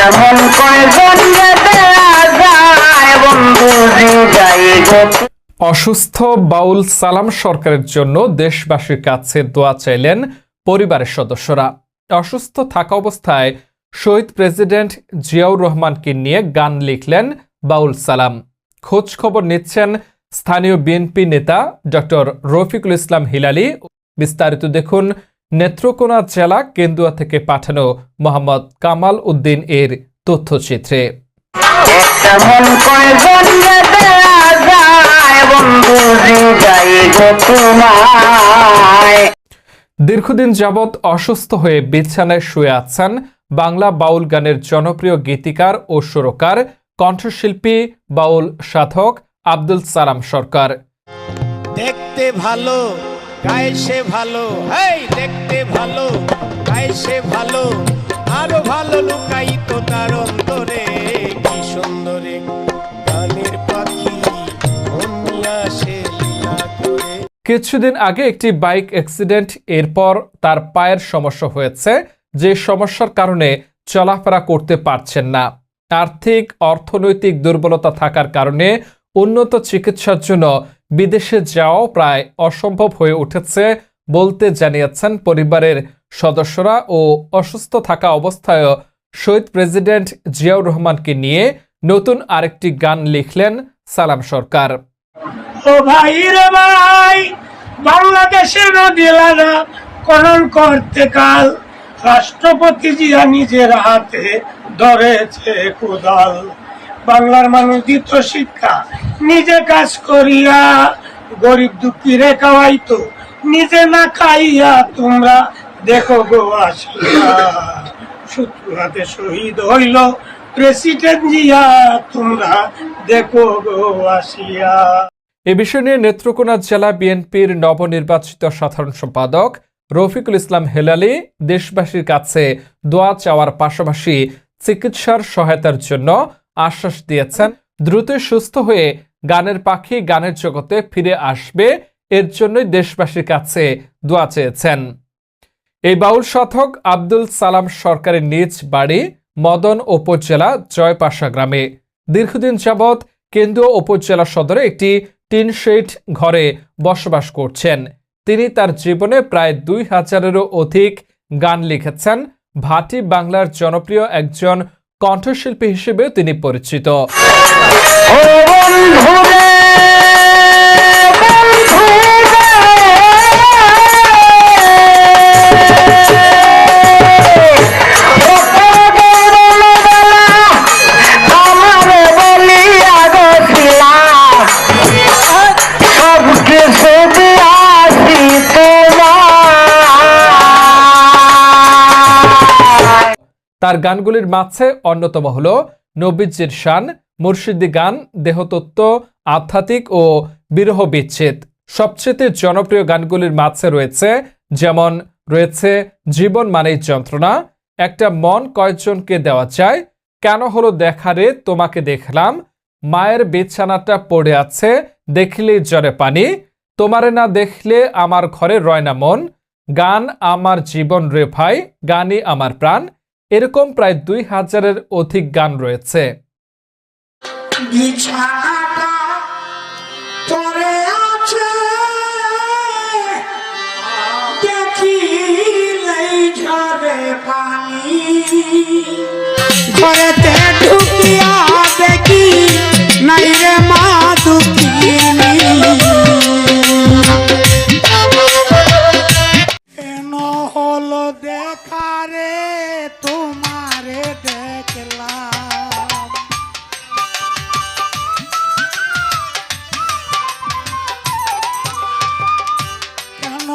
তেমন অসুস্থ বাউল সালাম সরকারের জন্য দেশবাসীর কাছে দোয়া চাইলেন পরিবারের সদস্যরা। অসুস্থ থাকা অবস্থায় শহীদ প্রেসিডেন্ট জিয়াউর রহমানকে নিয়ে গান লিখলেন বাউল সালাম। খোঁজ খবর নিচ্ছেন স্থানীয় বিএনপি নেতা ডক্টর রফিকুল ইসলাম হিলালি। বিস্তারিত দেখুন নেত্রকোনা জেলা কেন্দুয়া থেকে পাঠানো মোহাম্মদ কামাল উদ্দিন এর তথ্যচিত্রে। দীর্ঘদিন যাবৎ অসুস্থ হয়ে বিছানায় শুয়ে আছেন বাংলা বাউল গানের জনপ্রিয় গীতিকার ও সুরকার কণ্ঠশিল্পী বাউল সাধক আব্দুল সালাম সরকার। দেখতে ভালো সে ভালো এই দেখতে ভালো সে ভালো, আরও ভালো লুকাইতো তার অন্তরে। কি সুন্দরে গানের পাখি অন্যা সে কিছুদিন আগে একটি বাইক অ্যাক্সিডেন্ট, এরপর তার পায়ের সমস্যা হয়েছে, যে সমস্যার কারণে চলাফেরা করতে পারছেন না। আর্থিক, অর্থনৈতিক দুর্বলতা থাকার কারণে উন্নত চিকিৎসার জন্য বিদেশে যাওয়াও প্রায় অসম্ভব হয়ে উঠেছে বলতে জানিয়েছেন পরিবারের সদস্যরা ও অসুস্থ থাকা অবস্থায়ও শহীদ প্রেসিডেন্ট জিয়াউর রহমানকে নিয়ে নতুন আরেকটি গান লিখলেন সালাম সরকার। ও ভাই রে ভাই বাংলাদেশের দিলারা করণ করতে কাল। রাষ্ট্রপতি জিয়া নিজের হাতে ধরেছে কোদাল। বাংলার মানুষ দিত শিক্ষা নিজে কাজ করিয়া গরিব দুঃখী রে খাওয়াইতো, নিজে না খাইয়া তোমরা দেখো গো শত্রু হাতে শহীদ হইল, প্রেসিডেন্ট জিয়া, তোমরা দেখো গো আসিয়া। এ বিষয় নিয়ে নেত্রকোনা জেলা বিএনপির নবনির্বাচিত সাধারণ সম্পাদক রফিকুল ইসলাম হেলালি দেশবাসীর কাছে দোয়া চাওয়ার পাশাপাশি চিকিৎসার সহায়তার জন্য আশ্বাস দিয়েছেন। দ্রুত সুস্থ হয়ে গানের পাখি গানের জগতে ফিরে আসবে, এর জন্যই দেশবাসীর কাছে দোয়া চেয়েছেন। এই বাউল সাধক আব্দুল সালাম সরকারের নিজ বাড়ি মদন উপজেলা জয়পাশা গ্রামে। দীর্ঘদিন যাবৎ কেন্দ্রীয় উপজেলা সদরে একটি টিন শেড ঘরে বসবাস করছেন। তিনি তার জীবনে প্রায় দুই হাজারেরও অধিক গান লিখেছেন। ভাটি বাংলার জনপ্রিয় একজন কণ্ঠশিল্পী হিসেবে তিনি পরিচিত। তার গানগুলির মাঝে অন্যতম হল নবীজির শান, মুর্শিদি গান, দেহতত্ত্ব, আধ্যাত্মিক ও বিরহ বিচ্ছেদ। সবচেয়ে জনপ্রিয় গানগুলির মাঝে রয়েছে, যেমন রয়েছে জীবন মানেই যন্ত্রণা, একটা মন কয়েকজনকে দেওয়া যায় কেন হলো দেখারে তোমাকে দেখলাম, মায়ের বিছানাটা পড়ে আছে দেখলে জরে পানি, তোমারে না দেখলে আমার ঘরে রয় না মন, গান আমার জীবন রে ভাই, গানই আমার প্রাণ এরকম প্রায় দুই হাজারের অধিক গান রয়েছে। পানি।